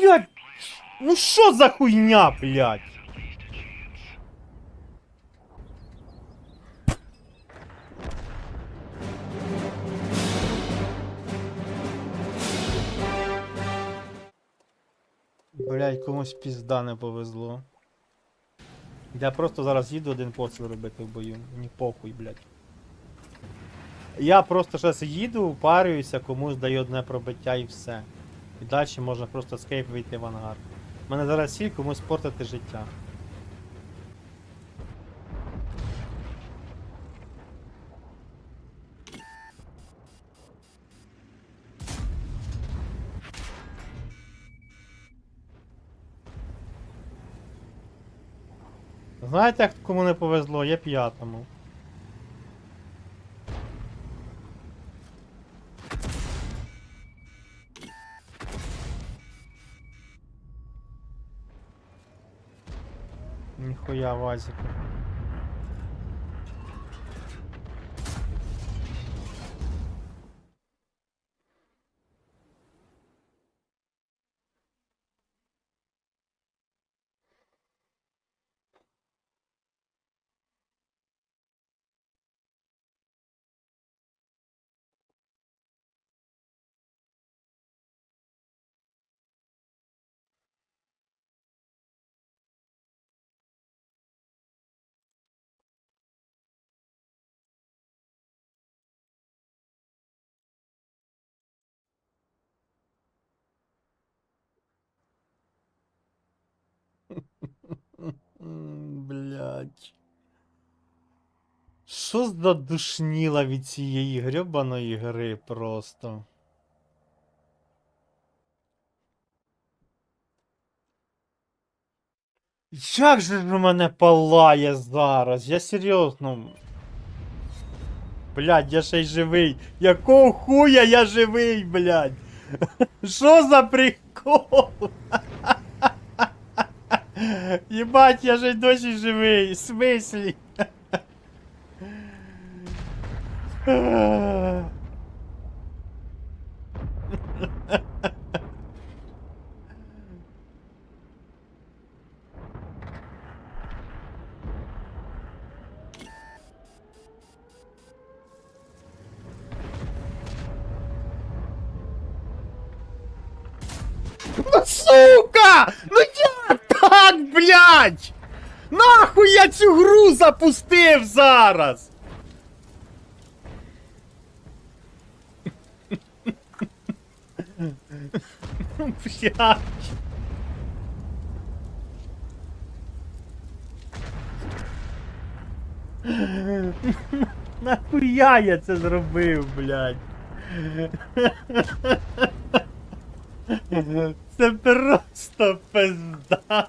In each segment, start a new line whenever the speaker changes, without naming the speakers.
блядь! Ну що за хуйня, блядь? Блядь, комусь пізда не повезло. Я просто зараз їду один постріл робити в бою. Мені похуй, блядь. Я просто зараз їду, парююся, комусь даю одне пробиття і все. І далі можна просто скейп вийти в ангар. У мене зараз ціль комусь портити життя. Знаєте, кому не повезло? Я п'ятому. Ніхуя вазіку. Блять. Що за душніла від цієї грьобаної гри просто? Як же ж мене палає зараз? Я серйозно. Блядь, я ще й живий. Якого хуя я живий, блядь? Що за прикол? Єбать, я же й досі живий. В смислі? Ну сука! Ну як так, блядь? Нахуй я цю гру запустив зараз? Блядь. Нахуя я це зробив, блядь? Це просто пизда.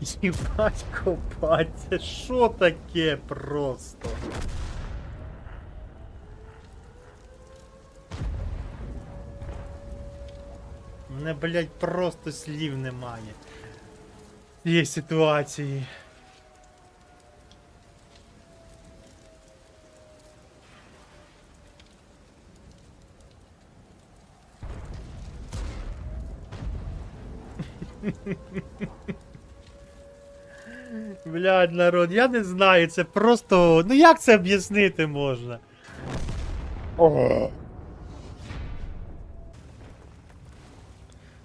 Єбать копать, це що таке просто? Мене, блядь, просто слів немає. Є ситуації. Блядь, народ, я не знаю, це просто. Ну як це об'яснити можна?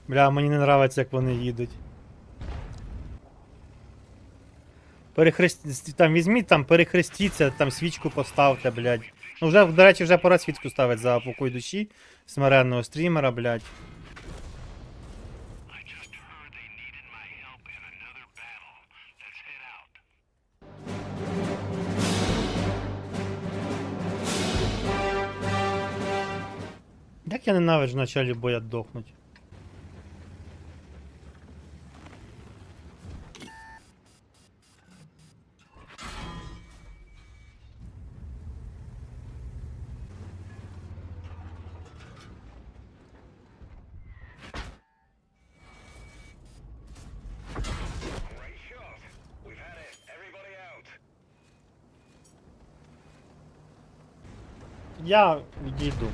Бля, мені не нравиться, як вони їдуть. Перехрест... Там візьміть, там перехрестіться, там свічку поставте, блядь. Ну вже, до речі, вже пора свічку ставити за покой душі смиренного стрімера, блядь. Як я ненавиджу в началі боя дохнуть. Я відійду.